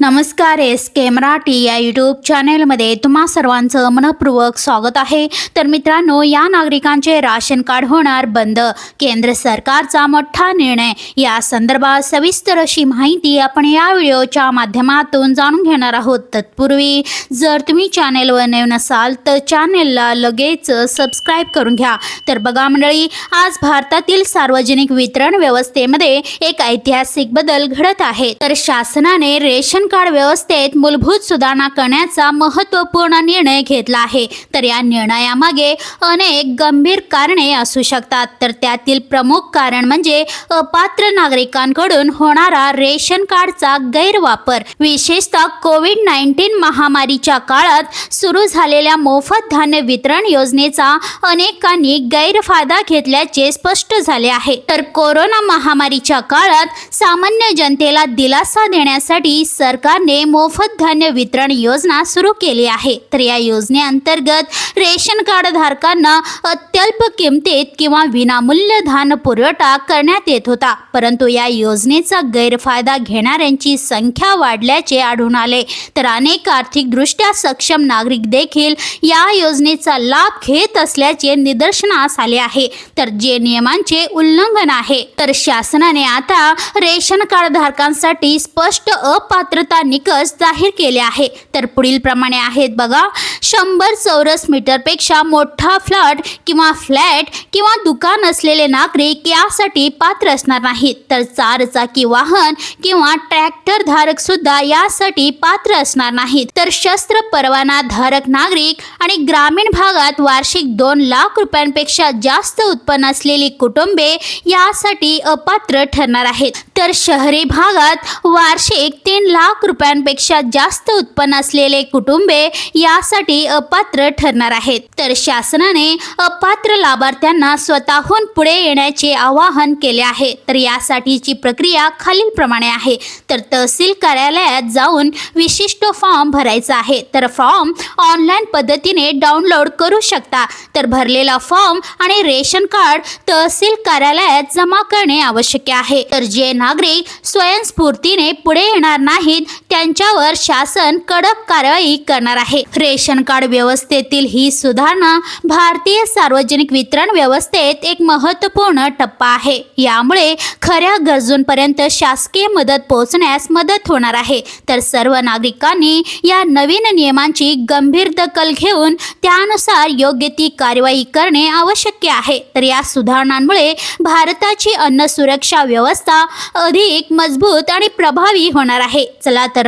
नमस्कार एस के मराठी या यूट्यूब चॅनेलमध्ये तुम्हा सर्वांचं मनपूर्वक स्वागत आहे. तर मित्रांनो या नागरिकांचे राशन कार्ड होणार बंद. केंद्र सरकारचा मोठा निर्णय. या संदर्भात सविस्तर अशी माहिती आपण या व्हिडिओच्या माध्यमातून जाणून घेणार आहोत. तत्पूर्वी जर तुम्ही चॅनेलवर नवीन असाल तर चॅनेलला लगेच सबस्क्राईब करून घ्या. तर बघा मंडळी आज भारतातील सार्वजनिक वितरण व्यवस्थेमध्ये एक ऐतिहासिक बदल घडत आहे. तर शासनाने रेशन कार्ड व्यवस्थेत मूलभूत सुधारणा करण्याचा महत्त्वपूर्ण निर्णय घेतला आहे. तर या निर्णयामागे अनेक गंभीर कारणे असू शकतात. तर त्यातील प्रमुख कारण म्हणजे अपात्र नागरिकांकडून होणारा रेशन कार्डचा गैरवापर. विशेषतः कोविड नाईन्टीन महामारीच्या काळात सुरू झालेल्या मोफत धान्य वितरण योजनेचा अनेकांनी गैरफायदा घेतल्याचे स्पष्ट झाले आहे. तर कोरोना महामारीच्या काळात सामान्य जनतेला दिलासा देण्यासाठी सरकारने मोफत धान्य वितरण योजना सुरू केली आहे. तर या योजनेअंतर्गत रेशन कार्ड धारकांना अत्यल्प किमतीत किंवा विनामूल्य धान्य पुरवठा करण्यात येत होता. परंतु या योजनेचा गैरफायदा घेणाऱ्यांची संख्या वाढल्याचे आढळून आले. तर अनेक आर्थिकदृष्ट्या सक्षम नागरिक देखील या योजनेचा लाभ घेत असल्याचे निदर्शनास आले आहे. तर जे नियमांचे उल्लंघन आहे. तर शासनाने आता रेशन कार्ड धारकांसाठी स्पष्ट अपात्रता निकष जाहीर केले आहे. तर पुढील प्रमाणे आहेत बघा शंभर चौरस मीटरपेक्षा मोठा फ्लॅट किंवा फ्लॅट किंवा दुकान असलेले नागरिक यासाठी पात्र असणार नाहीत. तर चार चाकी वाहन किंवा ट्रॅक्टर धारक सुद्धा यासाठी पात्र असणार नाहीत. तर शस्त्र परवाना धारक नागरिक आणि ग्रामीण भागात वार्षिक दोन लाख रुपयांपेक्षा जास्त उत्पन्न असलेली कुटुंबे यासाठी अपात्र ठरणार आहेत. तर शहरी भागात वार्षिक तीन लाख रुपयांपेक्षा जास्त उत्पन्न असलेले कुटुंबे यासाठी अपात्र ठरणार आहेत. तर शासनाने अपात्र लाभार्थ्यांना स्वतःहून पुढे येण्याचे आवाहन केले आहे. तर यासाठीची प्रक्रिया खालीलप्रमाणे आहे. तर तहसील कार्यालयात जाऊन विशिष्ट फॉर्म भरायचा आहे. तर फॉर्म ऑनलाईन पद्धतीने डाउनलोड करू शकता. तर भरलेला फॉर्म आणि रेशन कार्ड तहसील कार्यालयात जमा करणे आवश्यक आहे. तर जे नागरिक स्वयंस्फूर्तीने पुढे येणार नाहीत त्यांच्यावर शासन कडक कारवाई करणार आहे. रेशन कार्ड व्यवस्थेतील ही सुधारणा भारतीय सार्वजनिक वितरण व्यवस्थेत एक महत्त्वपूर्ण टप्पा आहे. यामुळे खऱ्या गरजूंपर्यंत शासकीय मदत पोहोचण्यास मदत होणार आहे. तर सर्व नागरिकांनी या नवीन नियमांची गंभीर दखल घेऊन त्यानुसार योग्य ती कारवाई करणे आवश्यक आहे. तर या सुधारणांमुळे भारताची अन्न सुरक्षा व्यवस्था अधिक मजबूत आणि प्रभावी होणार आहे. चला तर